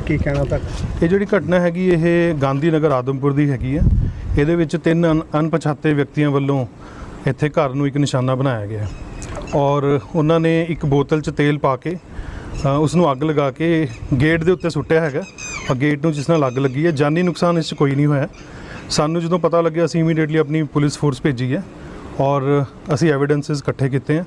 ਕੀ ਕਹਿਣਾ ਤੱਕ ਇਹ ਜਿਹੜੀ ਘਟਨਾ ਹੈਗੀ ਇਹ ਗਾਂਧੀ ਨਗਰ ਆਦਮਪੁਰ ਦੀ ਹੈਗੀ ਹੈ ਇਹਦੇ ਵਿੱਚ ਤਿੰਨ ਅਣ- ਅਣਪਛਾਤੇ ਵਿਅਕਤੀਆਂ ਵੱਲੋਂ ਇੱਥੇ ਘਰ ਨੂੰ ਇੱਕ ਨਿਸ਼ਾਨਾ ਬਣਾਇਆ ਗਿਆ। ਔਰ ਉਹਨਾਂ ਨੇ ਇੱਕ ਬੋਤਲ 'ਚ ਤੇਲ ਪਾ ਕੇ ਅ, ਉਸ ਨੂੰ ਅੱਗ ਲਗਾ ਕੇ ਗੇਟ ਦੇ ਉੱਤੇ ਸੁੱਟਿਆ ਹੈਗਾ। ਔਰ ਗੇਟ ਨੂੰ ਜਿਸ ਨਾਲ ਅੱਗ ਲੱਗੀ ਹੈ ਜਾਨੀ ਨੁਕਸਾਨ ਇਸ 'ਚ ਕੋਈ ਨਹੀਂ ਹੋਇਆ। ਸਾਨੂੰ ਜਦੋਂ ਪਤਾ ਲੱਗਿਆ ਅਸੀਂ ਇਮੀਡੀਏਟਲੀ ਆਪਣੀ ਪੁਲਿਸ ਫੋਰਸ ਭੇਜੀ ਹੈ। ਔਰ ਅਸੀਂ ਐਵੀਡੈਂਸਸ ਇਕੱਠੇ ਕੀਤੇ ਹੈ।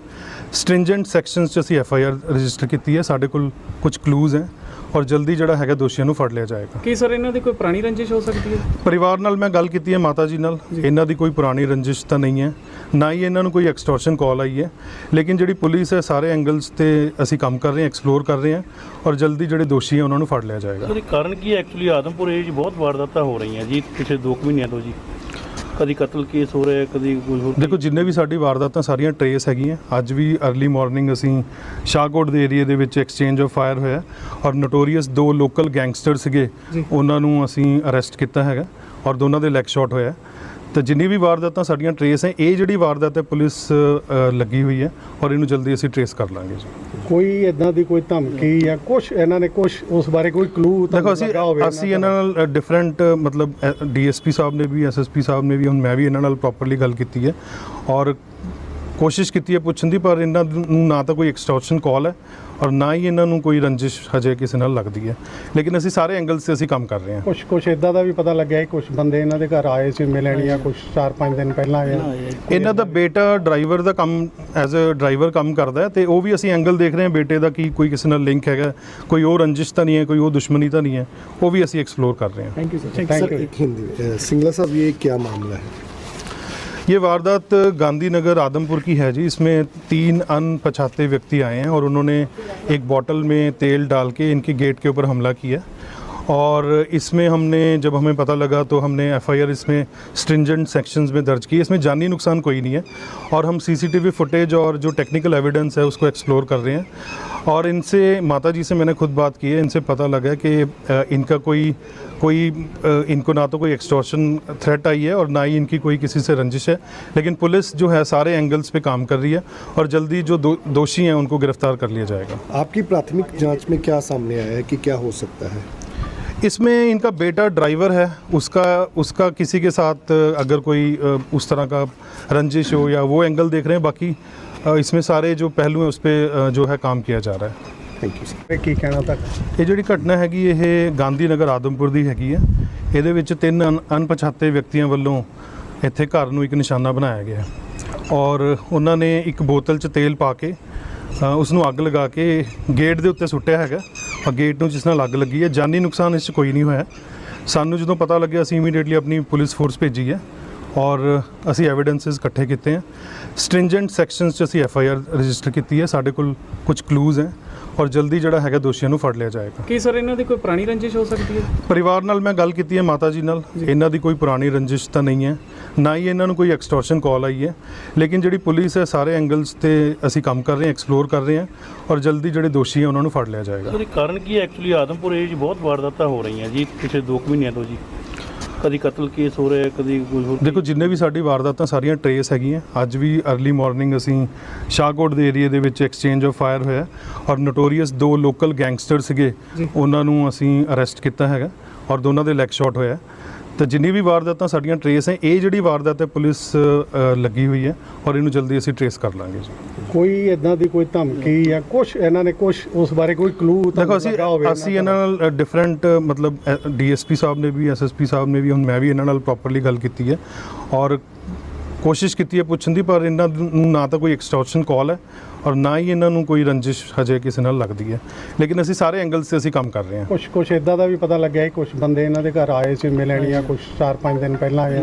ਸਟ੍ਰਿੰਜੈਂਟ ਸੈਕਸ਼ਨਸ 'ਚ ਅਸੀਂ ਐਫ ਆਈ ਆਰ ਰਜਿਸਟਰ ਕੀਤੀ ਹੈ। ਸਾਡੇ ਕੋਲ ਕੁਝ ਕਲੂਜ਼ ਹੈ। ਔਰ ਜਲਦੀ ਜਿਹੜਾ ਹੈਗਾ ਦੋਸ਼ੀਆਂ ਨੂੰ ਫੜ ਲਿਆ ਜਾਏਗਾ। ਕੀ ਸਰ ਇਹਨਾਂ ਦੀ ਕੋਈ ਪੁਰਾਣੀ ਰੰਜਿਸ਼ ਹੋ ਸਕਦੀ ਹੈ? ਪਰਿਵਾਰ ਨਾਲ ਮੈਂ ਗੱਲ ਕੀਤੀ ਹੈ ਮਾਤਾ ਜੀ। ਨਾਲ ਇਹਨਾਂ ਦੀ ਕੋਈ ਪੁਰਾਣੀ ਰੰਜਿਸ਼ ਤਾਂ ਨਹੀਂ ਹੈ। ਨਾ ਹੀ ਇਹਨਾਂ ਨੂੰ ਕੋਈ ਐਕਸਟੋਰਸ਼ਨ ਕਾਲ ਆਈ ਹੈ। ਲੇਕਿਨ ਜਿਹੜੀ ਪੁਲਿਸ ਹੈ ਸਾਰੇ ਐਂਗਲਸ ਤੇ ਅਸੀਂ ਕੰਮ ਕਰ ਰਹੇ ਹਾਂ ਐਕਸਪਲੋਰ ਕਰ ਰਹੇ ਹਾਂ ਔਰ ਜਲਦੀ ਜਿਹੜੇ ਦੋਸ਼ੀ ਹੈ ਉਹਨਾਂ ਨੂੰ ਫੜ ਲਿਆ ਜਾਏਗਾ। ਉਹਦੇ ਕਾਰਨ ਕੀ ਐਕਚੁਅਲੀ ਆਦਮਪੁਰ ਏਜ ਬਹੁਤ ਵਾਰਦਾਤਾਂ ਹੋ ਰਹੀਆਂ ਜੀ ਪਿਛਲੇ 2 ਮਹੀਨਿਆਂ ਤੋਂ ਜੀ। ਕਦੀ ਕਤਲ ਕੇਸ ਹੋ ਰਿਹਾ ਕਦੀ ਹੋਰ ਦੇਖੋ ਜਿੰਨੇ ਵੀ ਸਾਡੀ ਵਾਰਦਾਤਾਂ ਸਾਰੀਆਂ ਟਰੇਸ ਹੈਗੀਆਂ। ਅੱਜ ਵੀ अर्ਲੀ ਮਾਰਨਿੰਗ ਅਸੀਂ ਸ਼ਾਹਕੋਟ ਦੇ ਏਰੀਆ ਦੇ ਵਿੱਚ ਐਕਸਚੇਂਜ ਆਫ ਫਾਇਰ ਹੋਇਆ ਔਰ ਨੋਟੋਰੀਅਸ ਦੋ ਲੋਕਲ ਗੈਂਗਸਟਰ ਸੀਗੇ ਉਹਨਾਂ ਨੂੰ ਅਸੀਂ ਅਰੈਸਟ ਕੀਤਾ ਹੈਗਾ ਔਰ ਦੋਨਾਂ ਦੇ ਲੈਗ ਸ਼ਾਟ ਹੋਇਆ ਤਾਂ ਜਿੰਨੀ ਵੀ ਵਾਰਦਾਤਾਂ ਸਾਡੀਆਂ ਟਰੇਸ ਹੈ ਇਹ ਜਿਹੜੀ ਵਾਰਦਾਤ ਹੈ ਪੁਲਿਸ ਲੱਗੀ ਹੋਈ ਹੈ ਔਰ ਇਹਨੂੰ ਜਲਦੀ ਅਸੀਂ ਟਰੇਸ ਕਰ ਲਾਂਗੇ ਜੀ। ਕੋਈ ਇਦਾਂ ਦੀ ਕੋਈ ਧਮਕੀ ਜਾਂ ਕੁਝ ਇਹਨਾਂ ਨੇ ਕੁਝ ਉਸ ਬਾਰੇ ਕੋਈ ਕਲੂ ਦੇਖੋ ਅਸੀਂ ਅਸੀਂ ਇਹਨਾਂ ਨਾਲ ਡਿਫਰੈਂਟ ਮਤਲਬ ਡੀਐਸਪੀ ਸਾਹਿਬ ਨੇ ਵੀ ਐਸਐਸਪੀ ਸਾਹਿਬ ਨੇ ਵੀ ਹੁਣ ਮੈਂ ਵੀ ਇਹਨਾਂ ਨਾਲ ਪ੍ਰੋਪਰਲੀ ਗੱਲ ਕੀਤੀ ਹੈ ਔਰ ਕੋਸ਼ਿਸ਼ ਕੀਤੀ ਹੈ ਪੁੱਛਣ ਦੀ ਪਰ ਇਹਨਾਂ ਨੂੰ ਨਾ ਤਾਂ ਕੋਈ ਐਕਸਟੋਰਸ਼ਨ ਕਾਲ ਹੈ ਔਰ ਨਾ ਹੀ ਇਹਨਾਂ ਨੂੰ ਕੋਈ ਰੰਜਿਸ਼ ਹਜੇ ਕਿਸੇ ਨਾਲ ਲੱਗਦੀ ਹੈ। ਲੇਕਿਨ ਅਸੀਂ ਸਾਰੇ ਐਂਗਲਸ ਤੇ ਅਸੀਂ ਕੰਮ ਕਰ ਰਹੇ ਹਾਂ। ਕੁਝ ਕੁਝ ਇਦਾਂ ਦਾ ਵੀ ਪਤਾ ਲੱਗਿਆ ਕਿ ਕੁਝ ਬੰਦੇ ਇਹਨਾਂ ਦੇ ਘਰ ਆਏ ਸੀ ਮਿਲਣ ਜਾਂ ਕੁਝ 4-5 ਦਿਨ ਪਹਿਲਾਂ ਆਏ ਇਹਨਾਂ ਦਾ ਬੇਟਾ ਡਰਾਈਵਰ ਦਾ ਕੰਮ ਐਜ਼ ਅ ਡਰਾਈਵਰ ਕੰਮ ਕਰਦਾ ਤੇ ਉਹ ਵੀ ਅਸੀਂ ਐਂਗਲ ਦੇਖ ਰਹੇ ਹਾਂ ਬੇਟੇ ਦਾ ਕੀ ਕੋਈ ਕਿਸੇ ਨਾਲ ਲਿੰਕ ਹੈਗਾ ਕੋਈ ਉਹ ਰੰਜਿਸ਼ ਤਾਂ ਨਹੀਂ ਹੈ ਕੋਈ ਉਹ ਦੁਸ਼ਮਣੀ ਤਾਂ ਨਹੀਂ ਹੈ ਉਹ ਵੀ ਅਸੀਂ ਐਕਸਪਲੋਰ ਕਰ ਰਹੇ ਹਾਂ। Thank you sir thank you ਇੱਕ ਹਿੰਦੀ ਸਿੰਗਲਾ ਸਾਹਿਬ ਇਹ ਕੀ ਮਾਮਲਾ ਹੈ? ये वारदात गांधीनगर आदमपुर की है जी इसमें तीन अनपछाते व्यक्ति आए हैं और उन्होंने एक बोतल में तेल डाल के इनके गेट के ऊपर हमला किया और इसमें हमने जब हमें पता लगा तो हमने एफआईआर इसमें स्ट्रिंजेंट सेक्शंस में दर्ज की। इसमें जानी नुकसान कोई नहीं है। और हम सीसीटीवी फुटेज और जो टेक्निकल एविडेंस है उसको एक्सप्लोर कर रहे हैं। और इनसे माता जी से मैंने खुद बात की है। इनसे पता लगा कि इनका कोई कोई इनको ना तो कोई एक्सटॉर्शन थ्रेट आई है और ना ही इनकी कोई किसी से रंजिश है। लेकिन पुलिस जो है सारे एंगल्स पे काम कर रही है और जल्दी जो दो, दोषी हैं उनको गिरफ़्तार कर लिया जाएगा। आपकी प्राथमिक जाँच में क्या सामने आया है कि क्या हो सकता है? इसमें इनका बेटा ड्राइवर है उसका उसका किसी के साथ अ, अगर कोई अ, उस तरह का रंजिश हो या वो एंगल देख रहे हैं बाकी अ, इसमें सारे जो पहलू हैं उस पर जो है काम किया जा रहा है थैंक यू सर ਇਹ ਕੀ ਕਹਿਣਾ ਤੱਕ ਇਹ ਜਿਹੜੀ ਘਟਨਾ ਹੈਗੀ ਇਹ ਗਾਂਧੀ ਨਗਰ ਆਦਮਪੁਰ ਦੀ ਹੈਗੀ ਹੈ ਇਹਦੇ ਵਿੱਚ ਤਿੰਨ ਅਣ- ਅਣਪਛਾਤੇ ਵਿਅਕਤੀਆਂ ਵੱਲੋਂ ਇੱਥੇ ਘਰ ਨੂੰ ਇੱਕ ਨਿਸ਼ਾਨਾ ਬਣਾਇਆ ਗਿਆ ਹੈ ਔਰ ਉਹਨਾਂ ਨੇ ਇੱਕ ਬੋਤਲ 'ਚ ਤੇਲ ਪਾ ਕੇ ਅ, ਉਸ ਨੂੰ ਅੱਗ ਲਗਾ ਕੇ ਗੇਟ ਦੇ ਉੱਤੇ ਸੁੱਟਿਆ ਹੈਗਾ ਔਰ ਗੇਟ ਨੂੰ ਜਿਸ ਨਾਲ ਅੱਗ ਲੱਗੀ ਹੈ, ਜਾਨੀ ਨੁਕਸਾਨ ਇਸ 'ਚ ਕੋਈ ਨਹੀਂ ਹੋਇਆ। ਸਾਨੂੰ ਜਦੋਂ ਪਤਾ ਲੱਗਿਆ, ਅਸੀਂ ਇਮੀਡੀਏਟਲੀ ਆਪਣੀ ਪੁਲਿਸ ਫੋਰਸ ਭੇਜੀ ਹੈ ਔਰ ਅਸੀਂ ਐਵੀਡੈਂਸਸ ਇਕੱਠੇ ਕੀਤੇ ਹੈ। ਸਟ੍ਰਿੰਜੈਂਟ ਸੈਕਸ਼ਨਸ 'ਚ ਅਸੀਂ ਐਫ ਆਈ ਆਰ ਰਜਿਸਟਰ ਕੀਤੀ ਹੈ। ਸਾਡੇ ਕੋਲ ਕੁਝ ਕਲੂਜ਼ ਹੈ। ਔਰ ਜਲਦੀ ਜਿਹੜਾ ਹੈਗਾ ਦੋਸ਼ੀਆਂ ਨੂੰ ਫੜ ਲਿਆ ਜਾਏਗਾ। ਕੀ ਸਰ ਇਹਨਾਂ ਦੀ ਕੋਈ ਪੁਰਾਣੀ ਰੰਜਿਸ਼ ਹੋ ਸਕਦੀ ਹੈ? ਪਰਿਵਾਰ ਨਾਲ ਮੈਂ ਗੱਲ ਕੀਤੀ ਹੈ ਮਾਤਾ ਜੀ ਨਾਲ। ਇਹਨਾਂ ਦੀ ਕੋਈ ਪੁਰਾਣੀ ਰੰਜਿਸ਼ ਤਾਂ ਨਹੀਂ ਹੈ। ਨਾ ਹੀ ਇਹਨਾਂ ਨੂੰ ਕੋਈ ਐਕਸਟੋਰਸ਼ਨ ਕਾਲ ਆਈ ਹੈ। ਲੇਕਿਨ ਜਿਹੜੀ ਪੁਲਿਸ ਹੈ ਸਾਰੇ ਐਂਗਲਸ ਤੇ ਅਸੀਂ ਕੰਮ ਕਰ ਰਹੇ ਹਾਂ ਐਕਸਪਲੋਰ ਕਰ ਰਹੇ ਹਾਂ ਔਰ ਜਲਦੀ ਜਿਹੜੇ ਦੋਸ਼ੀ ਹੈ ਉਹਨਾਂ ਨੂੰ ਫੜ ਲਿਆ ਜਾਏਗਾ। ਉਹਦੇ ਕਾਰਨ ਕੀ ਐਕਚੁਅਲੀ ਆਦਮਪੁਰ ਏਜ ਬਹੁਤ ਵਾਰਦਾਤਾਂ ਹੋ ਰਹੀਆਂ ਜੀ ਪਿਛਲੇ 2 ਮਹੀਨਿਆਂ ਤੋਂ ਜੀ। ਕਦੀ ਕਤਲ ਕੇਸ ਹੋ ਰਿਹਾ ਕਦੀ ਕੋਈ ਹੋਰ ਦੇਖੋ ਜਿੰਨੇ ਵੀ ਸਾਡੀ ਵਾਰਦਾਤਾਂ ਸਾਰੀਆਂ ਟਰੇਸ ਹੈਗੀਆਂ। ਅੱਜ ਵੀ अर्ਲੀ ਮਾਰਨਿੰਗ ਅਸੀਂ ਸ਼ਾਹਕੋਟ ਦੇ ਏਰੀਆ ਦੇ ਵਿੱਚ ਐਕਸਚੇਂਜ ਆਫ ਫਾਇਰ ਹੋਇਆ ਔਰ ਨੋਟੋਰੀਅਸ ਦੋ ਲੋਕਲ ਗੈਂਗਸਟਰ ਸੀਗੇ। ਉਹਨਾਂ ਨੂੰ ਅਸੀਂ ਅਰੈਸਟ ਕੀਤਾ ਹੈਗਾ ਔਰ ਦੋਨਾਂ ਦੇ ਲੈਗ ਸ਼ਾਟ ਹੋਇਆ। ਤਾਂ ਜਿੰਨੀ ਵੀ ਵਾਰਦਾਤਾਂ ਸਾਡੀਆਂ ਟਰੇਸ ਹੈ ਇਹ ਜਿਹੜੀ ਵਾਰਦਾਤ ਹੈ ਪੁਲਿਸ ਅ, ਲੱਗੀ ਹੋਈ ਹੈ ਔਰ ਇਹਨੂੰ ਜਲਦੀ ਅਸੀਂ ਟਰੇਸ ਕਰ ਲਾਂਗੇ ਜੀ। ਕੋਈ ਇਦਾਂ ਦੀ ਕੋਈ ਧਮਕੀ ਜਾਂ ਕੁਝ ਇਹਨਾਂ ਨੇ ਕੁਝ ਉਸ ਬਾਰੇ ਕੋਈ ਕਲੂ ਦੇਖੋ ਅਸੀਂ ਅਸੀਂ ਇਹਨਾਂ ਨਾਲ ਡਿਫਰੈਂਟ ਮਤਲਬ ਡੀਐਸਪੀ ਸਾਹਿਬ ਨੇ ਵੀ ਐਸਐਸਪੀ ਸਾਹਿਬ ਨੇ ਵੀ ਹੁਣ ਮੈਂ ਵੀ ਇਹਨਾਂ ਨਾਲ ਪ੍ਰੋਪਰਲੀ ਗੱਲ ਕੀਤੀ ਹੈ ਔਰ ਕੋਸ਼ਿਸ਼ ਕੀਤੀ ਹੈ ਪੁੱਛਣ ਦੀ ਪਰ ਇਹਨਾਂ ਨੂੰ ਨਾ ਤਾਂ ਕੋਈ ਐਕਸਟੋਰਸ਼ਨ ਕਾਲ ਹੈ ਔਰ ਨਾ ਹੀ ਇਹਨਾਂ ਨੂੰ ਕੋਈ ਰੰਜਿਸ਼ ਹਜੇ ਕਿਸੇ ਨਾਲ ਲੱਗਦੀ ਹੈ। ਲੇਕਿਨ ਅਸੀਂ ਸਾਰੇ ਐਂਗਲਸ ਤੇ ਅਸੀਂ ਕੰਮ ਕਰ ਰਹੇ ਹਾਂ। ਕੁਝ ਕੁਝ ਇਦਾਂ ਦਾ ਵੀ ਪਤਾ ਲੱਗਿਆ ਕੁਝ ਬੰਦੇ ਇਹਨਾਂ ਦੇ ਘਰ ਆਏ ਸੀ ਮਿਲਣ ਜਾਂ ਕੁਝ 4-5 ਦਿਨ ਪਹਿਲਾਂ ਆਏ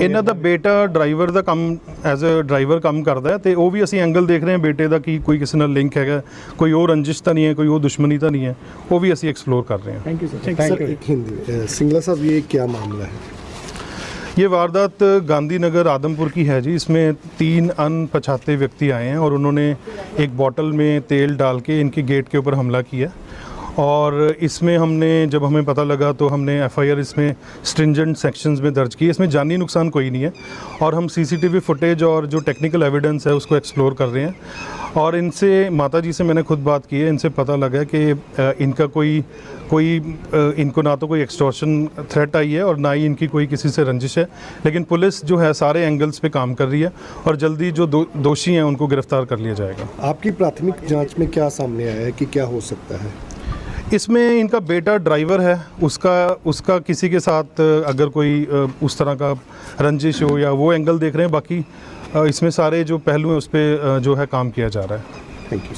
ਇਹਨਾਂ ਦਾ ਬੇਟਾ ਡਰਾਈਵਰ ਦਾ ਕੰਮ ਐਜ਼ ਅ ਡਰਾਈਵਰ ਕੰਮ ਕਰਦਾ ਹੈ ਤੇ ਉਹ ਵੀ ਅਸੀਂ ਐਂਗਲ ਦੇਖ ਰਹੇ ਹਾਂ ਬੇਟੇ ਦਾ ਕੀ ਕੋਈ ਕਿਸੇ ਨਾਲ ਲਿੰਕ ਹੈਗਾ ਕੋਈ ਉਹ ਰੰਜਿਸ਼ ਤਾਂ ਨਹੀਂ ਹੈ ਕੋਈ ਉਹ ਦੁਸ਼ਮਣੀ ਤਾਂ ਨਹੀਂ ਹੈ ਉਹ ਵੀ ਅਸੀਂ ਐਕਸਪਲੋਰ ਕਰ ਰਹੇ ਹਾਂ। Thank you sir thank you Singla Sahib ਇਹ ਕੀ ਮਾਮਲਾ ਹੈ? ये वारदात गांधीनगर आदमपुर की है जी इसमें तीन अनपछाते व्यक्ति आए हैं और उन्होंने एक बोतल में तेल डाल के इनके गेट के ऊपर हमला किया और इसमें हमने जब हमें पता लगा तो हमने एफआईआर इसमें स्ट्रिंजेंट सेक्शंस में दर्ज की। इसमें जानी नुकसान कोई नहीं है और हम सीसीटीवी फुटेज और जो टेक्निकल एविडेंस है उसको एक्सप्लोर कर रहे हैं। और इनसे माता जी से मैंने खुद बात की है इनसे पता लगा कि इनका कोई कोई इनको ना तो कोई एक्सटॉर्शन थ्रेट आई है और ना ही इनकी कोई किसी से रंजिश है। लेकिन पुलिस जो है सारे एंगल्स पे काम कर रही है और जल्दी जो दो, दोषी हैं उनको गिरफ़्तार कर लिया जाएगा। आपकी प्राथमिक जाँच में क्या सामने आया है कि क्या हो सकता है? इसमें इनका बेटा ड्राइवर है, उसका उसका किसी के साथ, अगर कोई उस तरह का रंजिश हो या वो एंगल देख रहे हैं, बाकी इसमें सारे जो पहलू हैं, उस पर जो है काम किया जा रहा है। Thank you